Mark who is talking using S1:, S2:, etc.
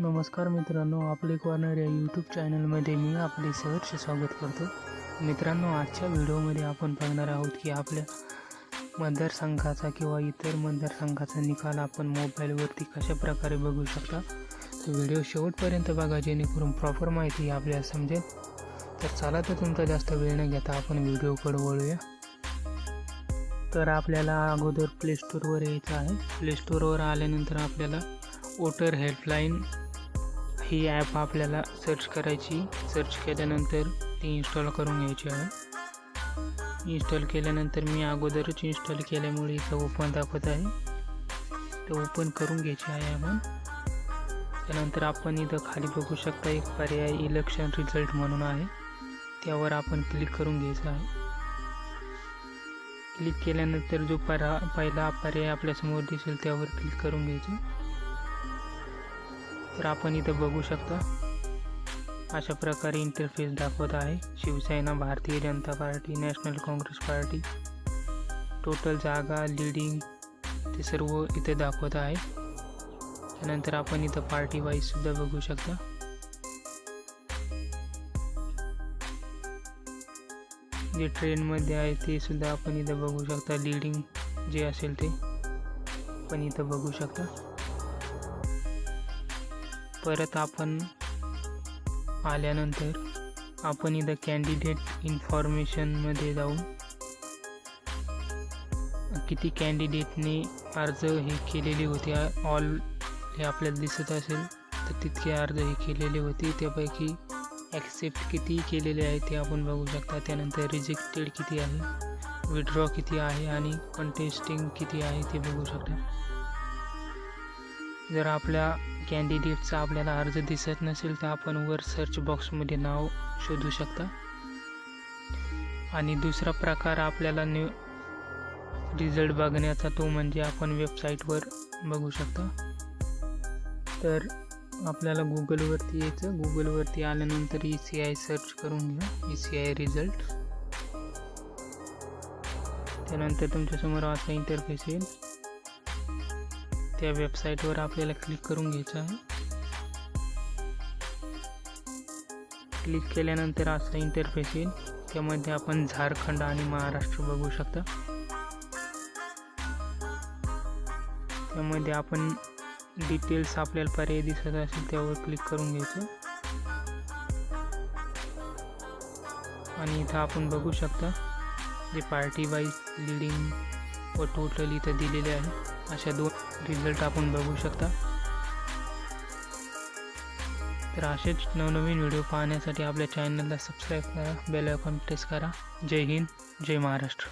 S1: नमस्कार मित्रांनो आपले कॉर्नर या यूट्यूब चॅनलमध्ये मी आपले सहर्ष स्वागत करतो. मित्रांनो आजच्या व्हिडिओमध्ये आपण बघणार आहोत की आपल्या मतदारसंघाचा किंवा इतर मतदारसंघाचा निकाल आपण मोबाईलवरती कशा प्रकारे बघू शकता? तर व्हिडिओ शेवटपर्यंत बघा जेणेकरून प्रॉपर माहिती आपल्याला समजेल. तर चला तर तुमचा जास्त वेळ न घेता आपण व्हिडिओकडे वळूया. तर आपल्याला अगोदर प्लेश्टोअरवर यायचं आहे. प्लेश्टोअरवर आल्यानंतर आपल्याला वोटर हेल्पलाईन ही ॲप आपल्याला सर्च करायची. सर्च केल्यानंतर ती इन्स्टॉल करून घ्यायची आहे. इन्स्टॉल केल्यानंतर मी अगोदरच इन्स्टॉल केल्यामुळे इथं ओपन दाखवत आहे. तर ओपन करून घ्यायची आहे आपण. त्यानंतर आपण इथं खाली बघू शकता एक पर्याय इलेक्शन रिझल्ट म्हणून आहे. त्यावर आपण क्लिक करून घ्यायचं आहे. क्लिक केल्यानंतर जो परा पहिला पर्याय आपल्यासमोर दिसेल त्यावर क्लिक करून घ्यायचं. तर आपण इथं बघू शकता. अशा प्रकारे इंटरफेस दाखवत आहे. Shiv Sena Bharatiya Janata Party National Congress Party total जागा लिडिंग ते सर्व इथे दाखवत आहे. त्यानंतर आपण इथं पार्टी वाईजसुद्धा बघू शकता. जे ट्रेनमध्ये आहे ते सुद्धा आपण इथं बघू शकता. लिडिंग जे असेल ते. पण इथं बघू शकता. परत आपण आल्यानंतर आपण इथं कॅन्डिडेट इन्फॉर्मेशनमध्ये जाऊन किती कॅन्डिडेटने अर्ज हे केलेले होते ऑल हे आपल्याला दिसत असेल तर तितके अर्ज हे केलेले होते. त्यापैकी ॲक्सेप्ट किती केलेले आहे ते आपण बघू शकता. त्यानंतर रिजेक्टेड किती आहे विड्रॉ किती आहे आणि कंटेस्टिंग किती आहे ते बघू शकता. जर आपल्या कॅन्डिडेटचा आपल्याला अर्ज दिसत नसेल तर आपण वर सर्च बॉक्समध्ये नाव शोधू शकता. आणि दुसरा प्रकार आपल्याला न्यू रिझल्ट बघण्याचा तो म्हणजे आपण वेबसाईटवर बघू शकता. तर आपल्याला गुगलवरती यायचं. गुगलवरती आल्यानंतर ई सी आय सर्च करून घ्या. ई सी आय रिझल्ट त्यानंतर तुमच्यासमोर असा इंटरफेस येईल. त्या वेबसाईटवर आपल्याला क्लिक करून घ्यायचं आहे. क्लिक केल्यानंतर असा इंटरफेस येईल. त्यामध्ये आपण झारखंड आणि महाराष्ट्र बघू शकता. त्यामध्ये आपण डिटेल्स आपल्याला पर्याय दिसत असेल त्यावर क्लिक करून घ्यायचं. आणि इथं आपण बघू शकता जे पार्टी वाईज लिडिंग व टोटल इथं दिलेले आहे. अशा दोन रिझल्ट आपण बघू शकता. तर असेच नवनवीन व्हिडिओ पाहण्यासाठी आपल्या चॅनलला सबस्क्राईब करा बेल आयकॉन प्रेस करा. जय हिंद जय महाराष्ट्र.